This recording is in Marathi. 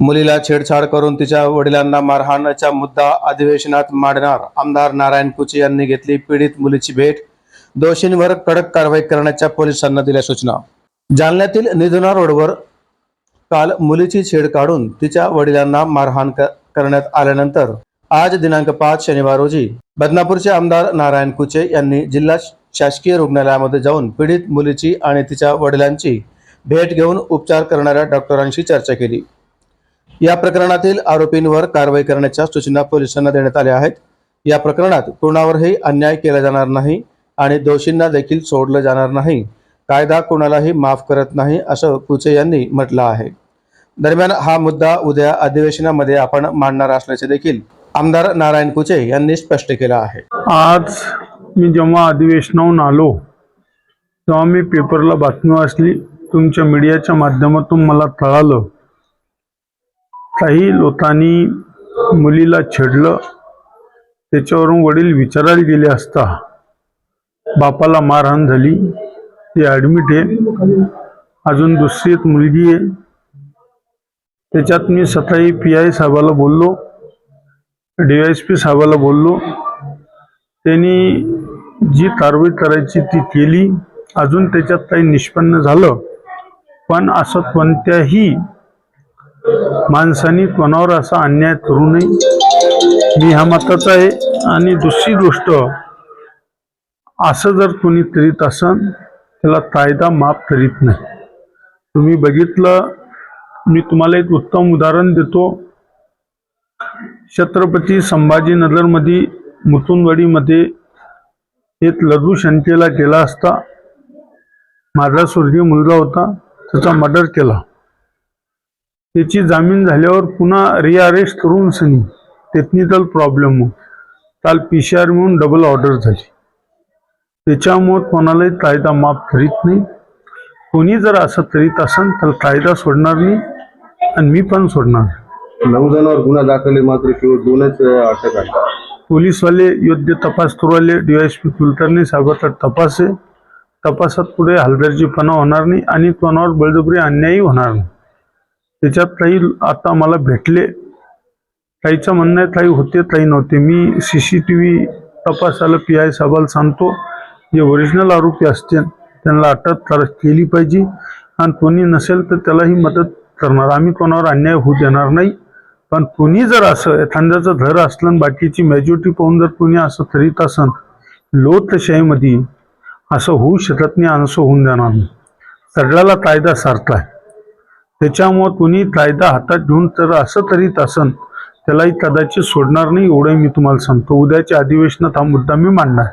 मुलीला छेडछाड करून तिच्या वडिलांना मारहाणाचा मुद्दा अधिवेशनात मांडणार. आमदार नारायण कुचे यांनी घेतली पीडित मुलीची भेट. दोषींवर कडक कारवाई करण्याच्या पोलिसांना दिल्या सूचना. जालन्यातील निधुना रोडवर काल मुलीची छेड काढून तिच्या वडिलांना मारहाण करण्यात आल्यानंतर आज दिनांक पाच शनिवार रोजी बदनापूरचे आमदार नारायण कुचे यांनी जिल्हा शासकीय रुग्णालयामध्ये जाऊन पीडित मुलीची आणि तिच्या वडिलांची भेट घेऊन उपचार करणाऱ्या डॉक्टरांशी चर्चा केली. या प्रकरणातील आरोपींवर कारवाई करण्याच्या सूचना पोलिसांना देण्यात आल्या आहेत. या प्रकरणात कोणावरही अन्याय केला जाणार नाही आणि दोषींना देखील सोडलं जाणार नाही. कायदा कोणालाही माफ करत नाही असं कुचे यांनी म्हटलं आहे. दरम्यान हा मुद्दा उद्या अधिवेशनामध्ये आपण मांडणार असल्याचे देखील आमदार नारायण कुचे यांनी स्पष्ट केलं आहे. आज मी जेव्हा अधिवेशनाहून आलो तेव्हा मी पेपरला बातमी वाचली. तुमच्या मीडियाच्या माध्यमातून मला कळालं काही लोकांनी मुलीला छेडलं त्याच्यावरून वडील विचारायला गेले असता बापाला मारहाण झाली. ती ॲडमिट आहे. अजून दुसरी एक मुलगी आहे. त्याच्यात मी सकाळी पी आय साहेबाला बोललो डी एस पी साहेबाला बोललो. त्यांनी जी कारवाई करायची ती केली. अजून त्याच्यात काही निष्पन्न झालं. पण असं कोणत्याही माणसाने कोणावर असा अन्याय करू नये. मी ह्या मताचा आहे. आणि दुसरी गोष्ट असं जर कोणी करीत असन त्याला कायदा माफ करीत नाही. तुम्ही बघितलं मी तुम्हाला एक उत्तम उदाहरण देतो. छत्रपती संभाजीनगरमध्ये मुतुंदवाडीमध्ये एक लघु शंकेला गेला असता माझा स्वर्गीय मुलगा होता त्याचा मर्डर केला. त्याची जामीन झाल्यावर पुन्हा रिअरेस्ट करून सनी. टेक्निकल प्रॉब्लेम काल पी सी आर म्हणून डबल ऑर्डर झाली. त्याच्यामुळे कोणालाही कायदा माफ करीत नाही. कोणी जर असं करीत असेल तर कायदा सोडणार नाही आणि मी पण सोडणार. नऊ जणांवर गुन्हा दाखल आहे मात्र केवळ दोनच अटक आहे. पोलीसवाले योग्य तपास करू आले डीवायसपी कुलकर्णी साहेबाचा तपास. आहे तपासात पुढे हलगर्जीपणा होणार नाही आणि कोणावर बळजबरी अन्यायही होणार नाही. त्याच्यात काही आता मला भेटले. काहीचं म्हणणं आहे काही होते काही नव्हते. मी सी सी टी व्ही तपासाला पी आय साहेबाला सांगतो. जे ओरिजिनल आरोपी असतील त्यांना अटक कर केली पाहिजे. आणि कोणी नसेल तर त्यालाही मदत करणार. आम्ही कोणावर अन्याय होऊ देणार नाही. पण कोणी जर असं एखाद्याचं घर असलं आणि बाकीची मेजॉरिटी पाहून जर कोणी असं करीत असन लोकशाहीमध्ये असं होऊ शकत नाही असं होऊन देणार नाही. सगळ्याला कायदा सारखा आहे. त्याच्यामुळं कोणी कायदा हातात घेऊन तर असं तरी असन त्यालाही कदाचित सोडणार नाही एवढंही मी तुम्हाला सांगतो. उद्याच्या अधिवेशनात हा मुद्दा मी मांडणार.